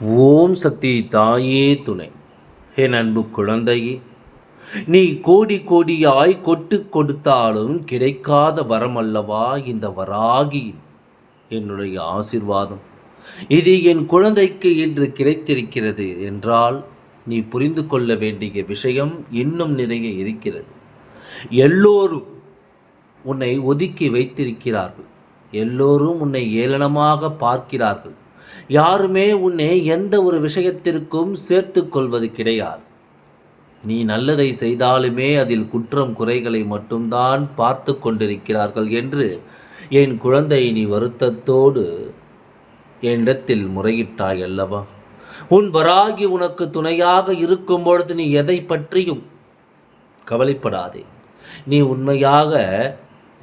ஓம் சக்தி தாயே துணை. என் அன்பு குழந்தையே நீ கோடி கோடியாய் கொட்டு கொடுத்தாலும் கிடைக்காத வரம் அல்லவா இந்த வராகி என்னுடைய ஆசிர்வாதம். இது என் குழந்தைக்கு இன்று கிடைத்திருக்கிறது என்றால் நீ புரிந்து கொள்ள வேண்டிய விஷயம் இன்னும் நிறைய இருக்கிறது. எல்லோரும் உன்னை ஒதுக்கி வைத்திருக்கிறார்கள். எல்லோரும் உன்னை ஏளனமாக பார்க்கிறார்கள். யாருமே உன்னை எந்த ஒரு விஷயத்திற்கும் சேர்த்து கொள்வது கிடையாது. நீ நல்லதை செய்தாலுமே அதில் குற்றம் குறைகளை மட்டும்தான் பார்த்து கொண்டிருக்கிறார்கள் என்று என் குழந்தை நீ வருத்தத்தோடு என்னிடத்தில் முறையிட்டாய் அல்லவா? உன் வராகி உனக்கு துணையாக இருக்கும் பொழுது நீ எதை பற்றியும் கவலைப்படாதே. நீ உண்மையாக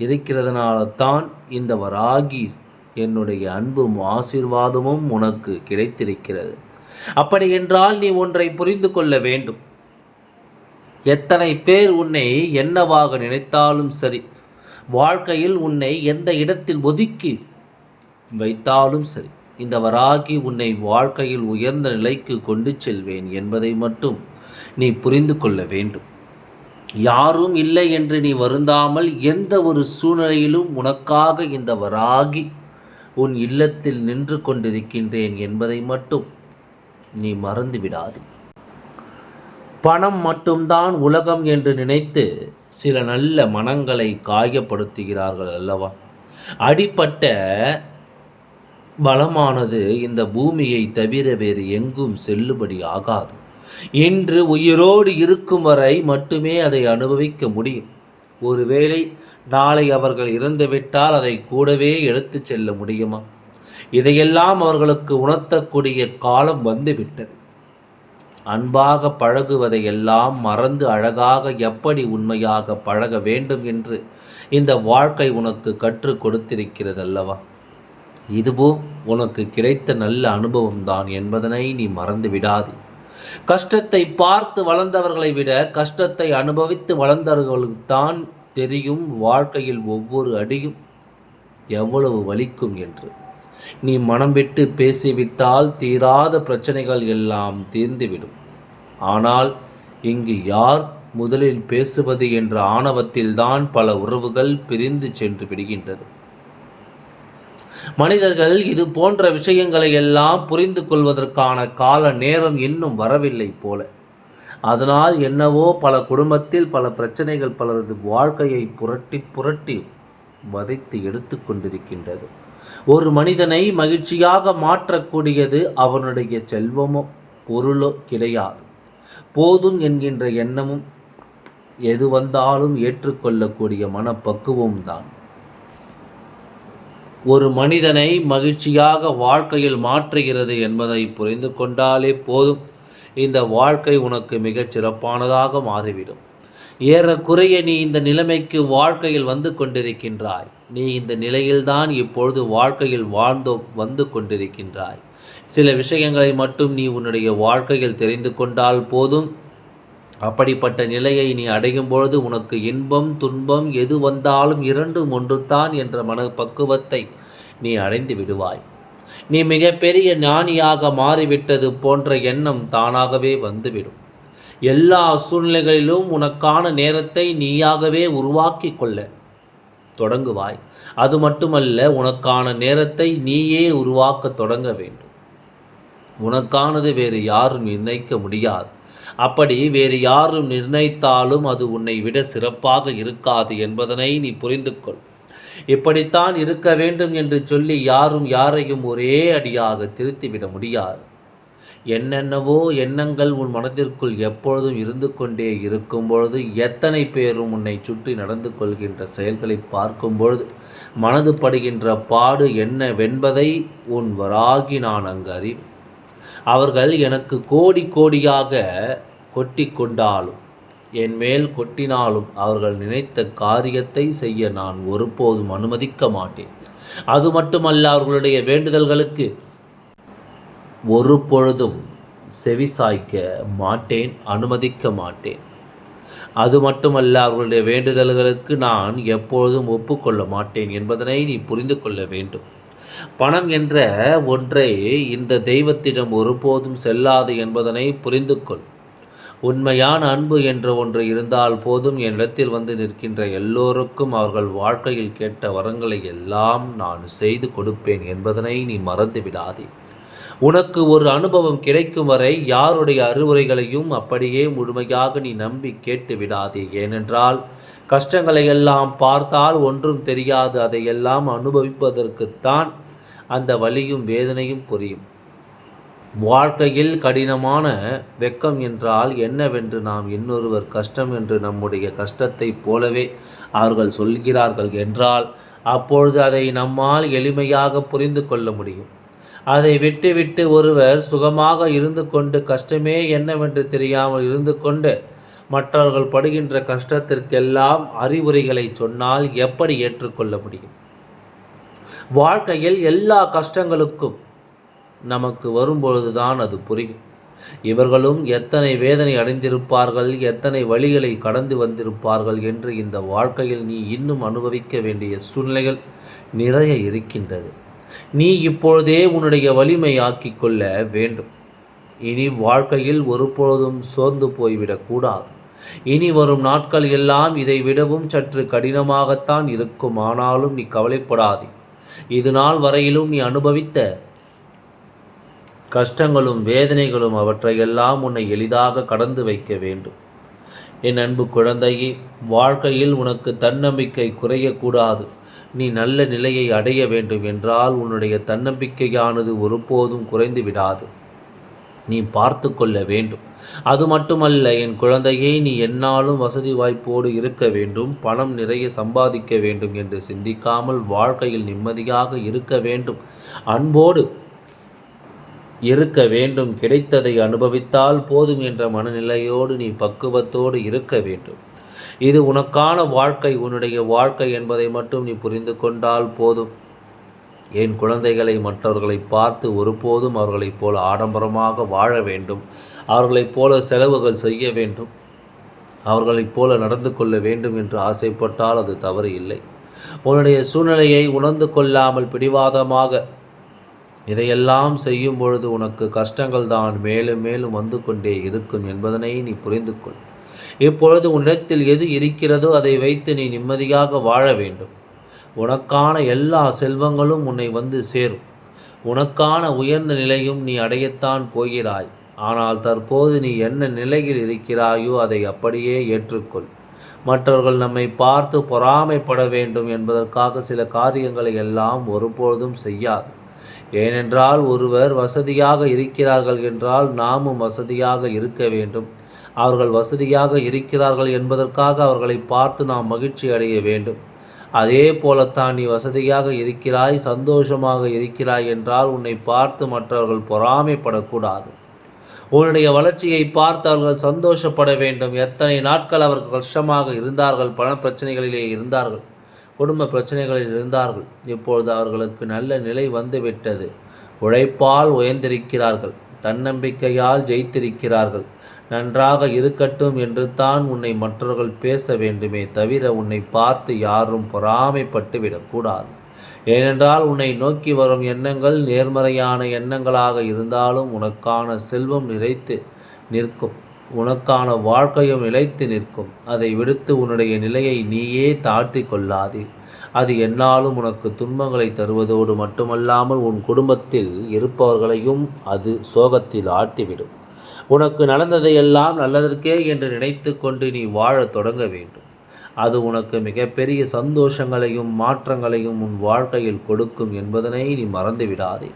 இருக்கிறதுனால தான் இந்த வராகி என்னுடைய அன்பும் ஆசீர்வாதமும் உனக்கு கிடைத்திருக்கிறது. அப்படி என்றால் நீ ஒன்றை புரிந்து கொள்ள வேண்டும். எத்தனை பேர் உன்னை என்னவாக நினைத்தாலும் சரி வாழ்க்கையில் உன்னை எந்த இடத்தில் ஒதுக்கி வைத்தாலும் சரி இந்த வராகி உன்னை வாழ்க்கையில் உயர்ந்த நிலைக்கு கொண்டு செல்வேன் என்பதை மட்டும் நீ புரிந்து கொள்ள வேண்டும். யாரும் இல்லை என்று நீ வருந்தாமல் எந்த ஒரு சூழ்நிலையிலும் உனக்காக இந்த வராகி உன் இல்லத்தில் நின்று கொண்டிருக்கின்றேன் என்பதை மட்டும் நீ மறந்து விடாது பணம் மட்டும்தான் உலகம் என்று நினைத்து சில நல்ல மனங்களை காயப்படுத்துகிறார்கள் அல்லவா? அடிப்பட்ட பலமானது இந்த பூமியை தவிர வேறு எங்கும் செல்லுபடி ஆகாது. இன்று உயிரோடு இருக்கும் வரை மட்டுமே அதை அனுபவிக்க முடியும். ஒருவேளை நாளை அவர்கள் இறந்துவிட்டால் அதை கூடவே எடுத்து செல்ல முடியுமா? இதையெல்லாம் அவர்களுக்கு உணர்த்தக்கூடிய காலம் வந்துவிட்டது. அன்பாக பழகுவதை எல்லாம் மறந்து அழகாக எப்படி உண்மையாக பழக வேண்டும் என்று இந்த வாழ்க்கை உனக்கு கற்றுக் கொடுத்திருக்கிறது அல்லவா இதுவோ உனக்கு கிடைத்த நல்ல அனுபவம்தான் என்பதனை நீ மறந்து விடாது. கஷ்டத்தை பார்த்து வளர்ந்தவர்களை விட கஷ்டத்தை அனுபவித்து வளர்ந்தவர்களுக்கு தான் தெரியும் வாழ்க்கையில் ஒவ்வொரு அடியும் எவ்வளவு வலிக்கும் என்று. நீ மனம் விட்டு பேசிவிட்டால் தீராத பிரச்சனைகள் எல்லாம் தீர்ந்துவிடும். ஆனால் இங்கு யார் முதலில் பேசுவது என்ற ஆணவத்தில்தான் பல உறவுகள் பிரிந்து சென்று விடுகின்றது. மனிதர்கள் இது போன்ற விஷயங்களை எல்லாம் புரிந்து கொள்வதற்கான கால நேரம் இன்னும் வரவில்லை போல. அதனால் என்னவோ பல குடும்பத்தில் பல பிரச்சனைகள் பலரது வாழ்க்கையை புரட்டி புரட்டி வதைத்து எடுத்து கொண்டிருக்கின்றது. ஒரு மனிதனை மகிழ்ச்சியாக மாற்றக்கூடியது அவனுடைய செல்வமோ பொருளோ கிடையாது. போதும் என்கின்ற எண்ணமும் எது வந்தாலும் ஏற்றுக்கொள்ளக்கூடிய மனப்பக்குவம் தான். ஒரு மனிதனை மகிழ்ச்சியாக வாழ்க்கையில் மாற்றுகிறது என்பதை புரிந்து கொண்டாலே போதும். இந்த வாழ்க்கை உனக்கு மிகச் சிறப்பானதாக மாறிவிடும். ஏறக்குறைய நீ இந்த நிலைமைக்கு வாழ்க்கையில் வந்து கொண்டிருக்கின்றாய். நீ இந்த நிலையில்தான் இப்பொழுது வாழ்க்கையில் வாழ்ந்தோ வந்து கொண்டிருக்கின்றாய். சில விஷயங்களை மட்டும் நீ உன்னுடைய வாழ்க்கையில் தெரிந்து கொண்டால் போதும். அப்படிப்பட்ட நிலையை நீ அடையும் பொழுது உனக்கு இன்பம் துன்பம் எது வந்தாலும் இரண்டும் ஒன்றுதான் என்ற மனப்பக்குவத்தை நீ அடைந்து விடுவாய். நீ மிகப்பெரிய ஞானியாக மாறிவிட்டது போன்ற எண்ணம் தானாகவே வந்துவிடும். எல்லா சூழ்நிலைகளிலும் உனக்கான நேரத்தை நீயாகவே உருவாக்கி கொள்ள தொடங்குவாய். அது மட்டுமல்ல உனக்கான நேரத்தை நீயே உருவாக்க தொடங்க வேண்டும். உனக்கானது வேறு யாரும் நிர்ணயிக்க முடியாது. அப்படி வேறு யாரும் நிர்ணயித்தாலும் அது உன்னை விட சிறப்பாக இருக்காது என்பதனை நீ புரிந்து கொள் இப்படித்தான் இருக்க வேண்டும் என்று சொல்லி யாரும் யாரையும் ஒரே அடியாக திருத்திவிட முடியாது. என்னென்னவோ எண்ணங்கள் உன் மனதிற்குள் எப்பொழுதும் இருந்து கொண்டே இருக்கும் பொழுது எத்தனை பேரும் உன்னை சுற்றி நடந்து கொள்கின்ற செயல்களை பார்க்கும் பொழுது மனது படுகின்ற பாடு என்னவென்பதை உன் வராகி நான் அங்கு அறிவேன். அவர்கள் எனக்கு கோடி கோடியாக கொட்டி கொண்டாலும் என் மேல் கொட்டினாலும் அவர்கள் நினைத்த காரியத்தை செய்ய நான் ஒருபோதும் அனுமதிக்க மாட்டேன். அது மட்டுமல்ல அவர்களுடைய வேண்டுதல்களுக்கு ஒரு பொழுதும் செவிசாய்க்க மாட்டேன் அனுமதிக்க மாட்டேன். அது மட்டுமல்ல அவர்களுடைய வேண்டுதல்களுக்கு நான் எப்பொழுதும் ஒப்புக்கொள்ள மாட்டேன் என்பதனை நீ புரிந்து கொள்ள வேண்டும். பணம் என்ற ஒன்றை இந்த தெய்வத்திடம் ஒருபோதும் செல்லாது என்பதனை புரிந்து கொள். உண்மையான அன்பு என்ற ஒன்று இருந்தால் போதும். என்னிடத்தில் வந்து நிற்கின்ற எல்லோருக்கும் அவர்கள் வாழ்க்கையில் கேட்ட வரங்களை எல்லாம் நான் செய்து கொடுப்பேன் என்பதனை நீ மறந்து விடாதே. உனக்கு ஒரு அனுபவம் கிடைக்கும் வரை யாருடைய அறிவுரைகளையும் அப்படியே முழுமையாக நீ நம்பி கேட்டு விடாதே. ஏனென்றால் கஷ்டங்களை எல்லாம் பார்த்தால் ஒன்றும் தெரியாது. அதையெல்லாம் அனுபவிப்பதற்குத்தான் அந்த வலியும் வேதனையும் புரியும். வாழ்க்கையில் கடினமான வெக்கம் என்றால் என்னவென்று நாம் இன்னொருவர் கஷ்டம் என்று நம்முடைய கஷ்டத்தைப் போலவே அவர்கள் சொல்கிறார்கள் என்றால் அப்பொழுது அதை நம்மால் எளிமையாக புரிந்து கொள்ள முடியும். அதை விட்டுவிட்டு ஒருவர் சுகமாக இருந்து கொண்டு கஷ்டமே என்னவென்று தெரியாமல் இருந்து கொண்டு மற்றவர்கள் படுகின்ற கஷ்டத்திற்கெல்லாம் அறிவுரைகளை சொன்னால் எப்படி ஏற்றுக்கொள்ள முடியும்? வாழ்க்கையில் எல்லா கஷ்டங்களுக்கும் நமக்கு வரும்பொழுதுதான் அது புரியும். இவர்களும் எத்தனை வேதனை அடைந்திருப்பார்கள் எத்தனை வழிகளை கடந்து வந்திருப்பார்கள் என்று இந்த வாழ்க்கையில் நீ இன்னும் அனுபவிக்க வேண்டிய சூழ்நிலைகள் நிறைய இருக்கின்றது. நீ இப்பொழுதே உன்னுடைய வலிமையாக்கிக் கொள்ள வேண்டும். இனி வாழ்க்கையில் ஒருபொழுதும் சோர்ந்து போய்விடக்கூடாது இனி வரும் நாட்கள் எல்லாம் இதை விடவும் சற்று கடினமாகத்தான் இருக்கும் ஆனாலும் நீ கவலைப்படாதே. இது நாள் வரையிலும் நீ அனுபவித்த கஷ்டங்களும் வேதனைகளும் அவற்றையெல்லாம் உன்னை எளிதாக கடந்து வைக்க வேண்டும். என் அன்பு குழந்தையே வாழ்க்கையில் உனக்கு தன்னம்பிக்கை குறையக்கூடாது. நீ நல்ல நிலையை அடைய வேண்டும் என்றால் உன்னுடைய தன்னம்பிக்கையானது ஒருபோதும் குறைந்து விடாது. நீ பார்த்து கொள்ள வேண்டும். அது மட்டுமல்ல என் குழந்தையை நீ என்னாலும் வசதி வாய்ப்போடு இருக்க வேண்டும் பணம் நிறைய சம்பாதிக்க வேண்டும் என்று சிந்திக்காமல் வாழ்க்கையில் நிம்மதியாக இருக்க வேண்டும். அன்போடு இருக்க வேண்டும். கிடைத்ததை அனுபவித்தால் போதும் என்ற மனநிலையோடு நீ பக்குவத்தோடு இருக்க வேண்டும். இது உனக்கான வாழ்க்கை. உன்னுடைய வாழ்க்கை என்பதை மட்டும் நீ புரிந்து கொண்டால் போதும். என் குழந்தைகளை மற்றவர்களை பார்த்து ஒருபோதும் அவர்களைப் போல ஆடம்பரமாக வாழ வேண்டும். அவர்களைப் போல செலவுகள் செய்ய வேண்டும். அவர்களைப் போல நடந்து கொள்ள வேண்டும் என்று ஆசைப்பட்டால் அது தவறு இல்லை. உன்னுடைய சூழ்நிலையை உணர்ந்து கொள்ளாமல் பிடிவாதமாக இதையெல்லாம் செய்யும் பொழுது உனக்கு கஷ்டங்கள் தான் மேலும் மேலும் வந்து கொண்டே இருக்கும் என்பதனை நீ புரிந்து கொள். இப்பொழுது உன்னிடத்தில் எது இருக்கிறதோ அதை வைத்து நீ நிம்மதியாக வாழ வேண்டும். உனக்கான எல்லா செல்வங்களும் உன்னை வந்து சேரும். உனக்கான உயர்ந்த நிலையும் நீ அடையத்தான் போகிறாய். ஆனால் தற்போது நீ என்ன நிலையில் இருக்கிறாயோ அதை அப்படியே ஏற்றுக்கொள். மற்றவர்கள் நம்மை பார்த்து பொறாமைப்பட வேண்டும் என்பதற்காக சில காரியங்களை எல்லாம் ஒருபொழுதும் செய்யாது. ஏனென்றால் ஒருவர் வசதியாக இருக்கிறார்கள் என்றால் நாமும் வசதியாக இருக்க வேண்டும். அவர்கள் வசதியாக இருக்கிறார்கள் என்பதற்காக அவர்களை பார்த்து நாம் மகிழ்ச்சி அடைய வேண்டும். அதே போலத்தான் நீ வசதியாக இருக்கிறாய் சந்தோஷமாக இருக்கிறாய் என்றால் உன்னை பார்த்து மற்றவர்கள் பொறாமைப்படக்கூடாது. உன்னுடைய வளர்ச்சியை பார்த்து அவர்கள் சந்தோஷப்பட வேண்டும். எத்தனை நாட்கள் அவர்கள் கஷ்டமாக இருந்தார்கள் பண பிரச்சனைகளிலே இருந்தார்கள். குடும்ப பிரச்சனைகளில் இருந்தார்கள். இப்பொழுது அவர்களுக்கு நல்ல நிலை வந்துவிட்டது. உழைப்பால் உயர்ந்திருக்கிறார்கள். தன்னம்பிக்கையால் ஜெயித்திருக்கிறார்கள். நன்றாக இருக்கட்டும் என்று தான் உன்னை மற்றவர்கள் பேச வேண்டுமே தவிர உன்னை பார்த்து யாரும் பொறாமைப்பட்டு விடக்கூடாது. ஏனென்றால் உன்னை நோக்கி வரும் எண்ணங்கள் நேர்மறையான எண்ணங்களாக இருந்தாலும் உனக்கான செல்வம் நிறைத்து நிற்கும். உனக்கான வாழ்க்கையும் நிலைத்து நிற்கும். அதை விடுத்து உன்னுடைய நிலையை நீயே தாழ்த்தி கொள்ளாதே. அது என்னாலும் உனக்கு துன்பங்களை தருவதோடு மட்டுமல்லாமல் உன் குடும்பத்தில் இருப்பவர்களையும் அது சோகத்தில் ஆட்டிவிடும் உனக்கு நடந்ததையெல்லாம் நல்லதற்கே என்று நினைத்து கொண்டு நீ வாழத் தொடங்க வேண்டும். அது உனக்கு மிகப்பெரிய சந்தோஷங்களையும் மாற்றங்களையும் உன் வாழ்க்கையில் கொடுக்கும் என்பதனை நீ மறந்து விடாதே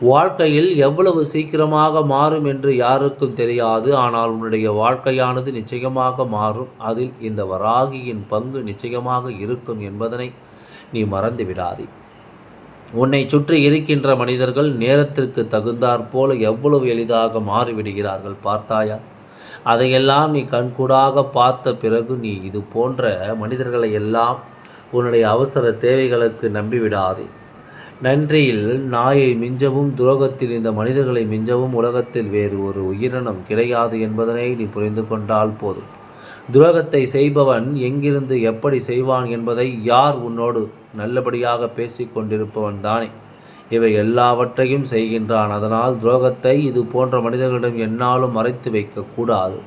வாழ்க்கையில் எவ்வளவு சீக்கிரமாக மாறும் என்று யாருக்கும் தெரியாது. ஆனால் உன்னுடைய வாழ்க்கையானது நிச்சயமாக மாறும். அதில் இந்த வராகியின் பங்கு நிச்சயமாக இருக்கும் என்பதனை நீ மறந்துவிடாதே. உன்னை சுற்றி இருக்கின்ற மனிதர்கள் நேரத்திற்கு தகுந்தாற் போல எவ்வளவு எளிதாக மாறிவிடுகிறார்கள் பார்த்தாயா? அதையெல்லாம் நீ கண்கூடாக பார்த்த பிறகு நீ இது போன்ற மனிதர்களை எல்லாம் உன்னுடைய அவசர தேவைகளுக்கு நம்பிவிடாதே. நன்றியில் நாயை மிஞ்சவும் துரோகத்தில் இந்த மனிதர்களை மிஞ்சவும் உலகத்தில் வேறு ஒரு உயிரினம் கிடையாது என்பதனை நீ புரிந்து கொண்டால் போதும். துரோகத்தை செய்பவன் எங்கிருந்து எப்படி செய்வான் என்பதை யார் உன்னோடு நல்லபடியாக பேசிக் கொண்டிருப்பவன் தானே. இவை எல்லாவற்றையும் செய்கின்றான். அதனால் துரோகத்தை இது போன்ற மனிதர்களிடம் என்னாலும் மறைத்து வைக்கக்கூடாது.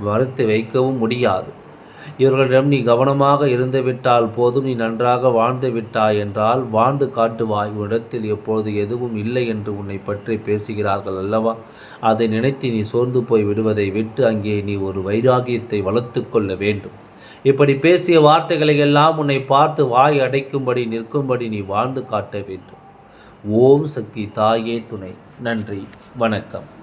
மறைத்து வைக்கவும் முடியாது. இவர்களிடம் நீ கவனமாக இருந்துவிட்டால் போதும் நீ நன்றாக வாழ்ந்து விட்டாய் என்றால் வாழ்ந்து காட்டுவாய். உன்னிடத்தில் எப்பொழுது எதுவும் இல்லை என்று உன்னை பற்றி பேசுகிறார்கள் அல்லவா? அதை நினைத்து நீ சோர்ந்து போய் விடுவதை விட்டு அங்கே நீ ஒரு வைராகியத்தை வளர்த்து கொள்ள வேண்டும். இப்படி பேசிய வார்த்தைகளை எல்லாம் உன்னை பார்த்து வாய் அடைக்கும்படி நிற்கும்படி நீ வாழ்ந்து காட்ட வேண்டும். ஓம் சக்தி தாயே துணை. நன்றி. வணக்கம்.